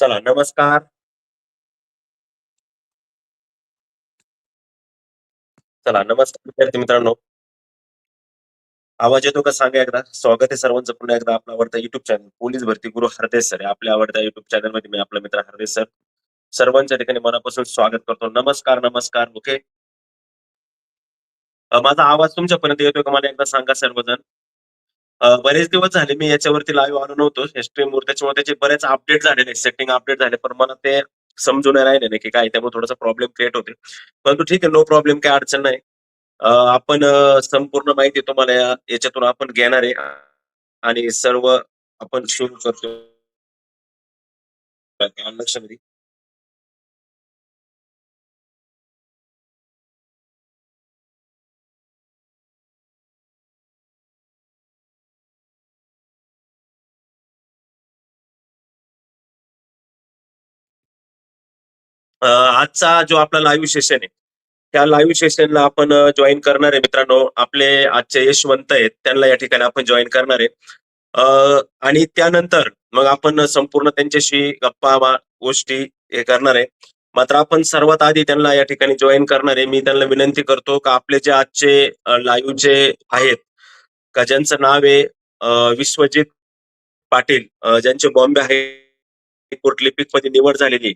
चला नमस्कार. चला नमस्कार विद्यार्थी मित्रांनो. आवाज येतो का सांगा एकदा? स्वागत आहे सर्वांचं पुन्हा एकदा आपला आवडता युट्यूब चॅनल पोलीस भरती गुरु हरदेश सर. आपल्या आवडत्या चॅनलमध्ये मी आपला मित्र हरदेश सर. सर्वांच्या ठिकाणी मनापासून स्वागत करतो. नमस्कार, नमस्कार. ओके. माझा आवाज तुमच्यापर्यंत येतोय का मला एकदा सांगा सर्वजण? बरेच दिवस झाले मी याच्यावरती लाईव्ह आलो नव्हतो स्ट्रीमवर त्याच्यामुळे त्याचे बरेच अपडेट झालेले सेटिंग अपडेट झाले पण मला ते समजून राहिले नाही की काय त्यामुळे थोडासा प्रॉब्लेम क्रिएट होते. परंतु ठीक आहे नो प्रॉब्लेम काही अडचण नाही. आपण संपूर्ण माहिती तुम्हाला याच्यातून आपण घेणार आहे आणि सर्व आपण सुरू करतो. लक्षामध्ये. आजचा जो आपला लाईव्ह सेशन आहे, त्या लाईव्ह सेशनला आपण जॉईन करणार आहे मित्रांनो. आपले आजचे यशवंत आहेत त्यांना या ठिकाणी आपण जॉईन करणार आहे. आणि त्यानंतर मग आपण संपूर्ण त्यांच्याशी गप्पा मा गोष्टी हे करणार आहे. मात्र आपण सर्वात आधी त्यांना या ठिकाणी जॉईन करणार आहे. मी त्यांना विनंती करतो का आपले जे आजचे लाईव्ह जे आहेत, का ज्यांचं नाव आहे विश्वजित पाटील ज्यांचे बॉम्बे हायकोर्ट लिपिकमध्ये निवड झालेली आहे.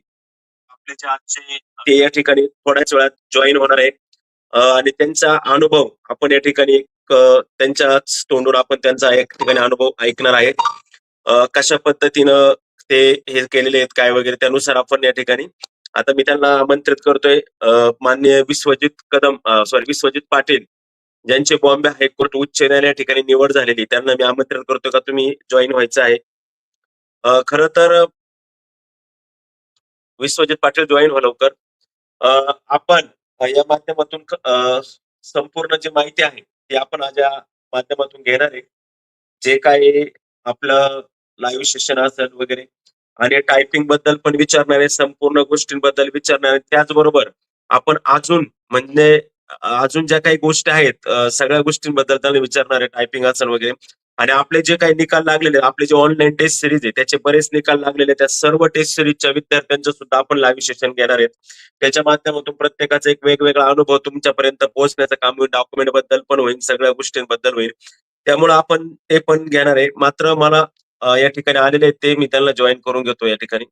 आपले आजचे ते या ठिकाणी थोड्याच वेळात जॉईन होणार आहेत. आणि त्यांचा अनुभव आपण या ठिकाणी एक त्यांच्याच तोंडून आपण त्यांचा एक ठिकाणी अनुभव ऐकणार आहे. कशा पद्धतीनं ते हे केलेले आहेत काय वगैरे त्यानुसार आपण या ठिकाणी आता मी त्यांना आमंत्रित करतोय मान्य माननीय विश्वजित कदम सॉरी विश्वजित पाटील ज्यांचे बॉम्बे हायकोर्ट उच्च न्यायालय या ठिकाणी निवड झालेली त्यांना मी आमंत्रित करतोय का तुम्ही जॉईन व्हायचं आहे. खर तर विश्वजित पाटील जॉईन व्हा लवकर. अ, आपण या माध्यमातून संपूर्ण जी माहिती आहे ती आपण आज या माध्यमातून घेणार आहे. जे काही आपलं लाईव्ह सेशन असेल वगैरे आणि टायपिंगबद्दल पण विचारणार आहे, संपूर्ण गोष्टींबद्दल विचारणार आहे. त्याचबरोबर आपण अजून म्हणजे अजून ज्या काही गोष्टी आहेत सगळ्या गोष्टींबद्दल त्यांना विचारणार आहे टायपिंग असेल वगैरे आणि आपले जे काही निकाल लागलेले आपले जे ऑनलाईन टेस्ट सिरीज आहे त्याचे बरेच निकाल लागलेले त्या सर्व टेस्ट सिरीजच्या विद्यार्थ्यांचं सुद्धा आपण लाईव्ह सेशन घेणार आहेत. त्याच्या माध्यमातून प्रत्येकाचा एक वेगवेगळा अनुभव तुमच्यापर्यंत पोहोचण्याचं काम होईल. डॉक्युमेंटबद्दल पण होईल, सगळ्या गोष्टींबद्दल होईल. त्यामुळे आपण ते पण घेणार आहे. मात्र मला या ठिकाणी आलेले आहेत ते मी त्यांना जॉईन करून घेतो या ठिकाणी.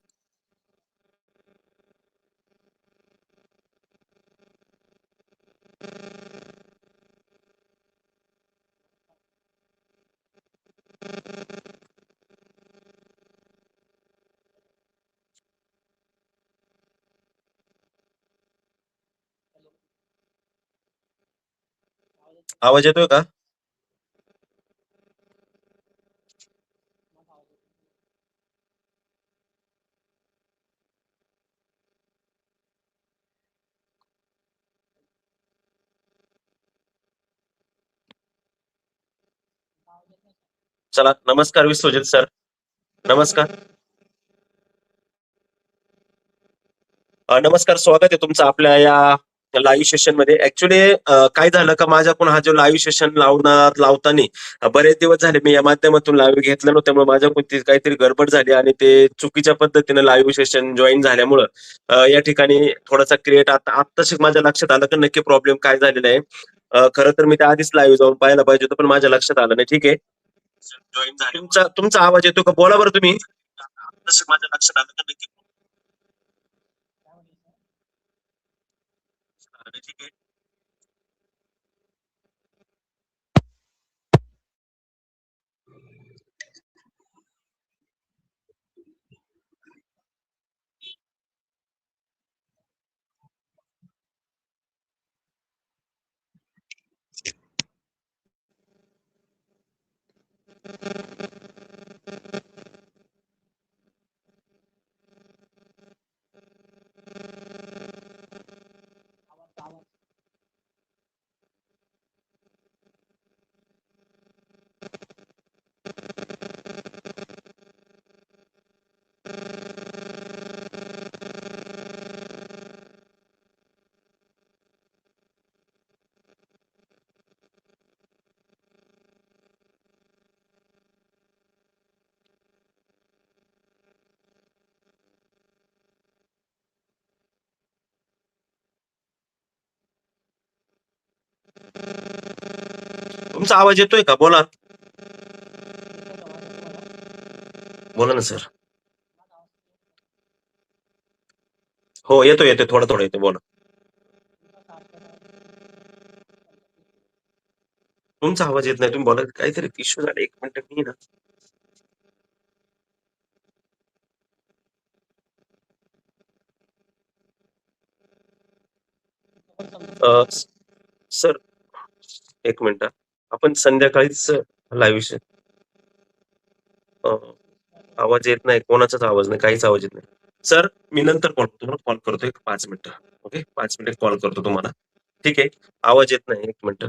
आवाज येतोय का? चला नमस्कार विश्वजित सर. नमस्कार. नमस्कार स्वागत आहे तुमचं आपल्या या लाईव्ह सेशनमध्ये. ऍक्च्युली काय झालं का माझ्याकडून हा जो लाईव्ह सेशन लावणार लावताना बरेच दिवस झाले मी या माध्यमातून लाईव्ह घेतलं नव्हतं. त्यामुळे माझ्याकडून ती काहीतरी गडबड झाली आणि ते चुकीच्या पद्धतीने लाईव्ह सेशन जॉईन झाल्यामुळं या ठिकाणी थोडासा क्रिएट आता आत्ताच माझ्या लक्षात आलं की नक्की प्रॉब्लेम काय झालेला आहे. खरं तर मी त्या आधीच लाईव्ह जाऊन पाहायला पाहिजे होतं, पण माझ्या लक्षात आलं नाही. ठीक आहे. तुमचा तुमचा आवाज येतो का? बोला बरं तुम्ही. आत्ताशीच माझ्या लक्षात आलं की नक्की you तुमचा आवाज येतोय का? बोला. बोला ना सर. हो येतो येतो थोडं थोडं येतो बोला. तुमचा आवाज येत नाही. तुम्ही बोला. काहीतरी इश्यू झाला. एक मिनिट मी ना सर एक मिनिट. आपण संध्याकाळीच लाईव्ह विषय. आवाज येत नाही कोणाचाच आवाज नाही काहीच आवाज येत नाही. सर मी नंतर कॉल तुम्हाला कॉल करतो एक पाच मिनिटं. ओके पाच मिनिट कॉल करतो तुम्हाला. ठीक आहे? आवाज येत नाही एक मिनिट.